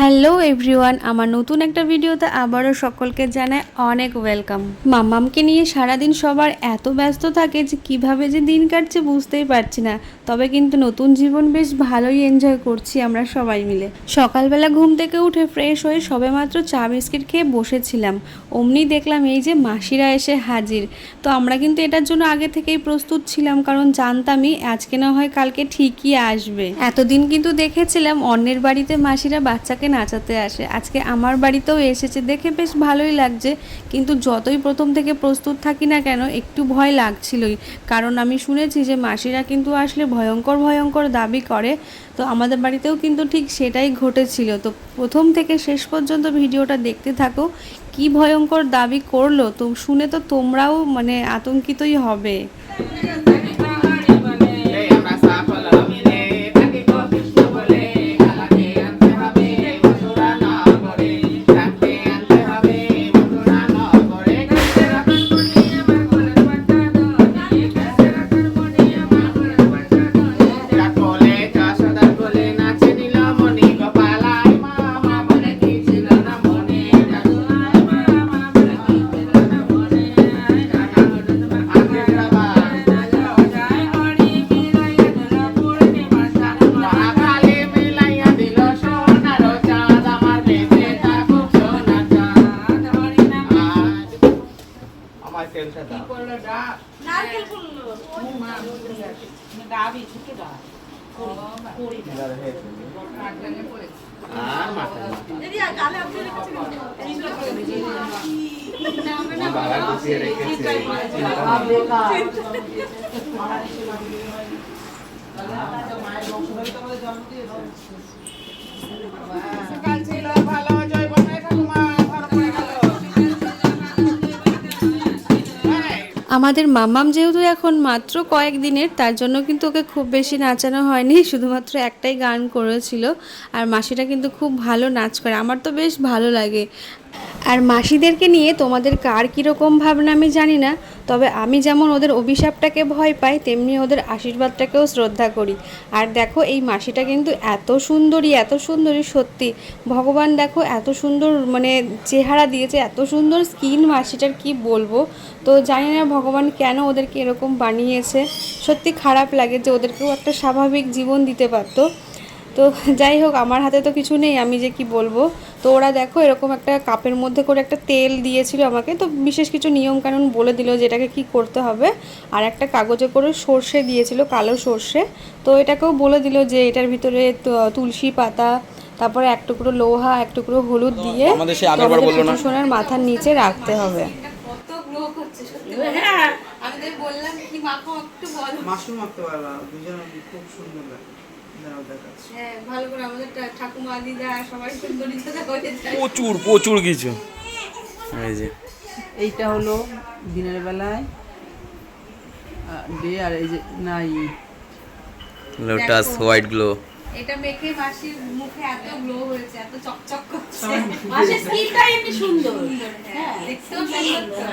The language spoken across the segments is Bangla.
হ্যালো এভরিওয়ান, আমার নতুন একটা ভিডিওতে আবারও সকলকে জানায় অনেক ওয়েলকাম। মামামকে নিয়ে সারাদিন সবার এত ব্যস্ত থাকে যে কীভাবে যে দিন কাটছে বুঝতেই পারছি না। তবে কিন্তু নতুন জীবন বেশ ভালোই এনজয় করছি আমরা সবাই মিলে। সকালবেলা ঘুম থেকে উঠে ফ্রেশ হয়ে সবেমাত্র চা বিস্কিট খেয়ে বসেছিলাম। অমনি দেখলাম এই যে মাসিরা এসে হাজির। তো আমরা কিন্তু এটার জন্য আগে থেকেই প্রস্তুত ছিলাম, কারণ জানতামই আজকে না হয় কালকে ঠিকই আসবে। এতদিন কিন্তু দেখেছিলাম অন্যের বাড়িতে মাসিরা বাচ্চাকে নাচাতে আসে। আজকে আমার বাড়িতেও এসেছে। দেখে বেশ ভালোই লাগছে। কিন্তু যতই প্রথম থেকে প্রস্তুত থাকি না কেন, একটু ভয় লাগছিলই। কারণ আমি শুনেছি যে মাসিরা কিন্তু আসলে ভয়ঙ্কর ভয়ঙ্কর দাবি করে। তো আমাদের বাড়িতেও কিন্তু ঠিক সেটাই ঘটেছিল। তো প্রথম থেকে শেষ পর্যন্ত ভিডিওটা দেখতে থাকো। কি ভয়ঙ্কর দাবি করল? তো শুনে তো তোমরাও মানে আতঙ্কিতই হবে। আমার টেনশন দাও আর মাথা বাবা গুছিয়ে রেখেছে সকাল ছিল ভালো আমাদের মামাম যেহেতু এখন মাত্র কয়েক দিনের, তার জন্য কিন্তু ওকে খুব বেশি নাচানো হয়নি, শুধুমাত্র একটাই গান করেছিল। আর মাসিটা কিন্তু খুব ভালো নাচ করে, আমার তো বেশ ভালো লাগে। আর মাসিদেরকে নিয়ে তোমাদের কার কীরকম ভাবনা আমি জানি না, তবে আমি যেমন ওদের অভিশাপটাকে ভয় পাই, তেমনি ওদের আশীর্বাদটাকেও শ্রদ্ধা করি। আর দেখো, এই মাসিটা কিন্তু এত সুন্দরী এত সুন্দরী, সত্যি। ভগবান দেখো, এত সুন্দর মানে চেহারা দিয়েছে, এত সুন্দর স্কিন মাসিটার, কি বলব? তো জানি না ভগবান কেন ওদেরকে এরকম বানিয়েছে। সত্যি খারাপ লাগে যে ওদেরকেও একটা স্বাভাবিক জীবন দিতে পারতো। তো যাই হোক আমার হাতে তো কিছু নেই আমি যে কি বলব? তো ওরা দেখো এরকম একটা কাপের মধ্যে করে একটা তেল দিয়েছিল আমাকে তো বিশেষ কিছু নিয়ম কানুন বলে দিল যে এটাকে কী করতে হবে। আর একটা কাগজে করে সর্ষে দিয়েছিল কালো সর্ষে। তো এটাকেও বলে দিল যে এটার ভিতরে তু- তুলসী পাতা তারপরে এক টুকরো লোহা এক টুকরো হলুদ দিয়ে আমাদের সে আগের বার বলল না? সোনার মাথার নিচে রাখতে হবে। মাশরুম মাখতে পারবা দুজন খুব সুন্দর লাগে। হ্যাঁ ভালো করে আমাদের ঠাকুমা দিদা সবাই সুন্দরী প্রচুর প্রচুর কিছু। এই যে। এইটা হলো দিনের বেলায় ডে আর এই যে নাই। Lotus white glow. এটা মেখে মাসির মুখে এত গ্লো হয়েছে এত চকচক করছে। মাসের স্কিনটা এমনি সুন্দর। হ্যাঁ দেখতেও সুন্দর।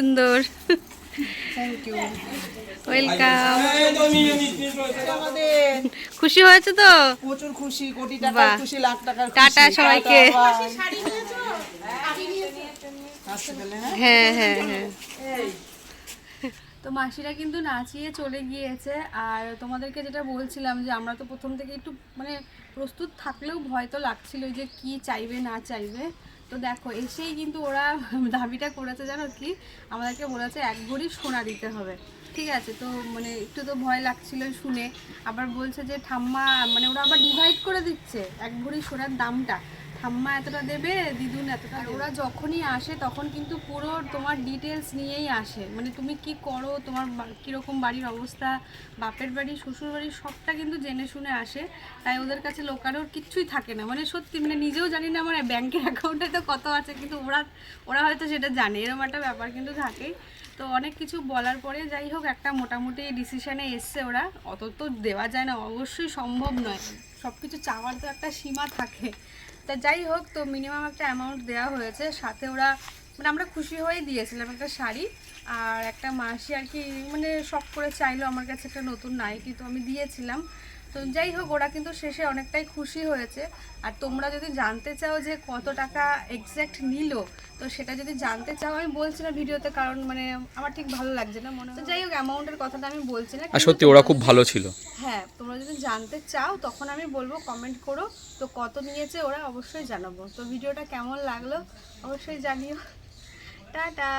সুন্দর। ওয়েলকাম খুশি হয়েছে তো? প্রচুর খুশি কোটি। টাকার খুশি লাখ টাকার খুশি। টাটা সবাইকে। হ্যাঁ হ্যাঁ হ্যাঁ। তো মাসিরা কিন্তু নাচিয়ে চলে গিয়েছে। আর তোমাদেরকে যেটা বলছিলাম যে আমরা তো প্রথম থেকে একটু মানে প্রস্তুত থাকলেও ভয় তো লাগছিল যে কি চাইবে না চাইবে। তো দেখো, এসেই কিন্তু ওরা দাবিটা করেছে, জানো কি? আমাদেরকে বলেছে এক ভরি সোনা দিতে হবে। ঠিক আছে? তো মানে একটু তো ভয় লাগছিল শুনে। আবার বলছে যে, ঠাম্মা মানে ওরা আবার ডিভাইড করে দিচ্ছে এক ভরি সোনার দামটা। ঠাম্মা এতটা দেবে দিদুন এতটা। ওরা যখনই আসে তখন কিন্তু পুরো তোমার ডিটেলস নিয়েই আসে। মানে তুমি কি করো তোমার কীরকম বাড়ির অবস্থা বাপের বাড়ি শ্বশুর বাড়ি সবটা কিন্তু জেনে শুনে আসে। তাই ওদের কাছে লোকানোর কিচ্ছুই থাকে না। মানে সত্যি মানে নিজেও জানি না আমার ব্যাংকের অ্যাকাউন্টে তো কত আছে কিন্তু ওরা ওরা হয়তো সেটা জানে। এরকম একটা ব্যাপার কিন্তু থাকেই। তো অনেক কিছু বলার পরে যাই হোক একটা মোটামুটি ডিসিশানে এসছে ওরা। অত তো দেওয়া যায় না অবশ্যই সম্ভব নয়। সব কিছু চাওয়ার তো একটা সীমা থাকে। তা যাই হোক, তো মিনিমাম একটা অ্যামাউন্ট দেওয়া হয়েছে। সাথে ওরা মানে আমরা খুশি হয়ে দিয়েছিলাম একটা শাড়ি। আর একটা মাসি আর কি মানে শখ করে চাইলো, আমার কাছে একটা নতুন নাইটি তো আমি দিয়েছিলাম। তো যাই হোক ওরা কিন্তু শেষে অনেকটাই খুশি হয়েছে। আর তোমরা যদি জানতে চাও যে কত টাকা এক্স্যাক্ট নিল তো সেটা যদি জানতে চাও আমি বলছি না ভিডিওতে কারণ মানে আমার ঠিক ভালো লাগছে না মনে হয়। যাই হোক অ্যামাউন্টের কথাটা আমি বলছি না আর সত্যি ওরা তোমরা খুব ভালো ছিল। হ্যাঁ তোমরা যদি জানতে চাও তখন আমি বলব কমেন্ট করো। তো কত নিয়েছে ওরা অবশ্যই জানাব। তো ভিডিওটা কেমন লাগল অবশ্যই জানিও। টাটা!